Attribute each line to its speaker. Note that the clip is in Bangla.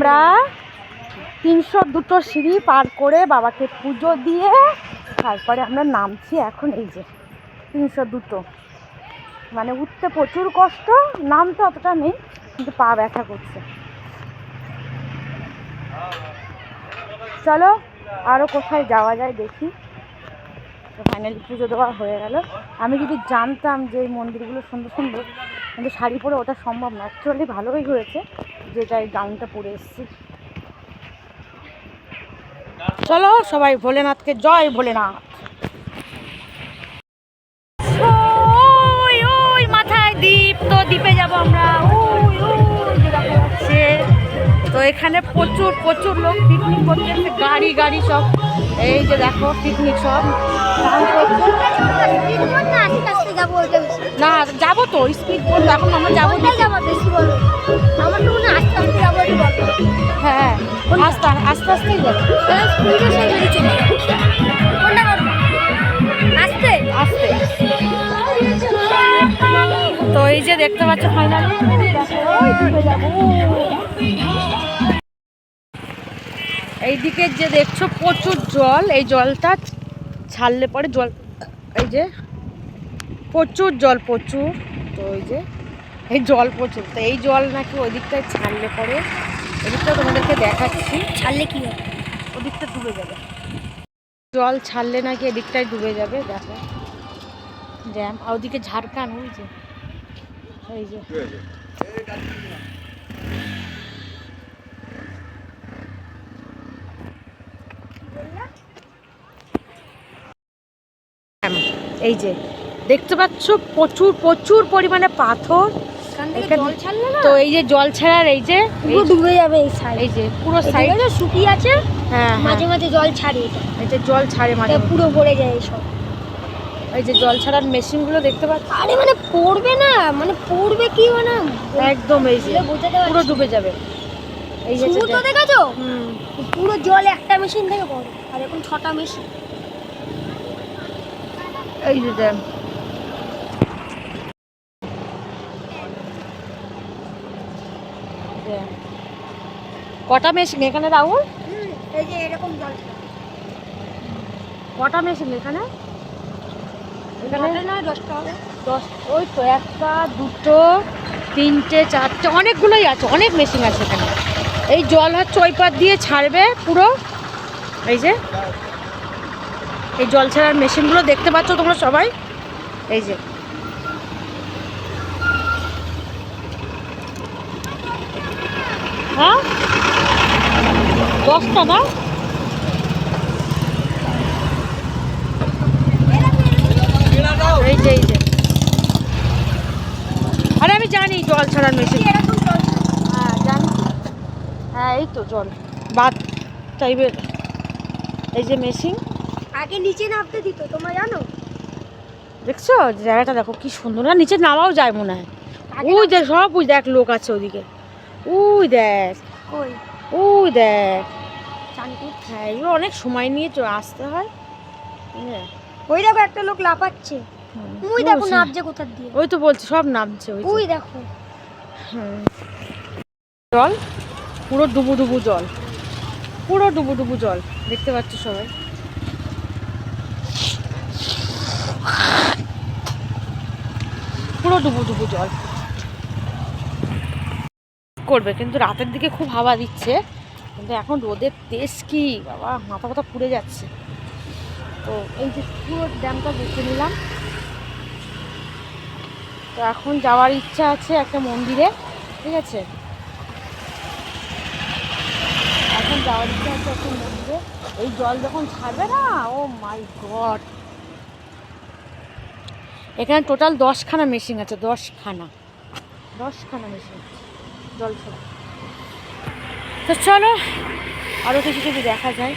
Speaker 1: আমরা তিনশো দুটো সিঁড়ি পার করে বাবাকে পুজো দিয়ে তারপরে আমরা নামছি এখন এই যে তিনশো দুটো। মানে উঠতে প্রচুর কষ্ট, নামতে অতটা নেই, কিন্তু পা ব্যথা করছে। চলো আরও কোথায় যাওয়া যায় দেখি। তো ফাইনালি পুজো দেওয়া হয়ে গেল। আমি যদি জানতাম যে এই মন্দিরগুলো সুন্দর সুন্দর, কিন্তু শাড়ি পরে ওটা সম্ভব না। অ্যাকচুয়ালি ভালোই হয়েছে। যেটা এই গাউনটা পরে এসছি। চলো, সবাই ভোলেনাথকে জয় ভোলেনাথ। ওই মাথায় দ্বীপ, তো দ্বীপে যাব আমরা। তো এখানে প্রচুর প্রচুর লোক পিকনিক করতে গাড়ি গাড়ি সব। এই যে দেখো পিকনিক সব। না যাব তো স্পিড বোট এখন আমরা যাব
Speaker 2: বেশি বলো? আমার তো আস্তে আস্তে যাব
Speaker 1: হ্যাঁ আস্তে আস্তে আস্তেই যাব।
Speaker 2: আস্তে?
Speaker 1: আস্তে। তো এই যে দেখতে পাচ্ছ ফাইনালি এইদিকে যে দেখছ প্রচুর জল এই জলটা ছাড়লে পরে জল এই যে প্রচুর জল প্রচুর তো ওই যে এই জল প্রচুর তো এই জল নাকি ওই দিকটায় ছাড়লে পরে এদিকটা তোমাদেরকে দেখাচ্ছি।
Speaker 2: ছাড়লে কি হবে?
Speaker 1: ওদিকটা ডুবে যাবে। জল ছাড়লে নাকি এদিকটায় ডুবে যাবে দেখো। জ্যাম আর ওদিকে ঝাড়খান ওই যে এই যে। এই যে দেখতে পাচ্ছ প্রচুর প্রচুর পরিমাণে পাথর। তো এই যে জল ছাড়ার এই যে
Speaker 2: পুরো ডুবে যাবে এই সাইড
Speaker 1: এই যে পুরো
Speaker 2: সাইড শুকিয়ে আছে
Speaker 1: হ্যাঁ
Speaker 2: মাঝে
Speaker 1: হ্যাঁ।
Speaker 2: মাঝে জল ছাড়ে এটা
Speaker 1: এই যে জল ছাড়ে মাঝে
Speaker 2: পুরো ভরে যায় সব।
Speaker 1: এই যে জল ছাড়ার মেশিনগুলো দেখতে পাচ্ছ?
Speaker 2: আরে মানে পড়বে না মানে পড়বে কি মানে
Speaker 1: একদম এই যে পুরো ডুবে যাবে। এই যে
Speaker 2: দেখেছ? পুরো জল একটা মেশিন থেকে পড়ে আর এখন ছটা মেশিন
Speaker 1: এই যে। কটা মেশিন এখানে রাহুল?
Speaker 2: এই যে এরকম জল ছাড়ে।
Speaker 1: কটা মেশিন এখানে? এখানে?
Speaker 2: নয় দশটা
Speaker 1: দশ ওই তো একটা দুটো তিনটে চারটে অনেকগুলোই আছে অনেক মেশিন আছে এখানে। এই জল হচ্ছে ওই পার দিয়ে ছাড়বে পুরো। এই যে এই জল ছাড়ার মেশিনগুলো দেখতে পাচ্ছ তোমরা সবাই? এই যে। হ্যাঁ? দশটা না এই যে এই যে। আরে আমি জানি জল ছাড়ার মেশিন। হ্যাঁ জানি। হ্যাঁ এই তো জল। বাদ টাইপের। এই যে মেশিন।
Speaker 2: আগে নিচে নামতে দিত তোমরা জানো?
Speaker 1: দেখছ? জায়গাটা দেখো কি সুন্দর। না নিচে নামাও যায় মনে হয়। ওই দেখ সব ওই দেখ লোক আছে ওদিকে। ওই দেখ।
Speaker 2: ওই
Speaker 1: দেখ। হ্যাঁ এগুলো অনেক সময় নিয়ে চ আসতে হয়। হ্যাঁ।
Speaker 2: ওই দেখো একটা লোক লাফাচ্ছে। ওই দেখো নামছে কোথার দিয়ে।
Speaker 1: ওই তো বলছি সব নামছে ওই।
Speaker 2: ওই দেখো।
Speaker 1: জল? পুরো ডুবু ডুবু জল। পুরো ডুবু ডুবু জল। দেখতে পাচ্ছ সবাই? ডুবু ডুবু জল। করবে, কিন্তু রাতের দিকে খুব হাওয়া দিচ্ছে। কিন্তু এখন রোদের তেজ কি? বাবা, মাথা মাথা পুড়ে যাচ্ছে। তো এই যে পুরো ড্যামটা দেখে নিলাম। তো এখন যাওয়ার ইচ্ছা আছে একটা মন্দিরে, ঠিক আছে? এখন যাওয়ার ইচ্ছা আছে একটা মন্দিরে। এই জল যখন ছাড়বে না, ও মাই গড! এখানে টোটাল দশখানা মেশিন আছে, দশখানা। দশখানা মেশিন জল ছাড়া। তো চলো আরও কিছু কিছু দেখা যায়।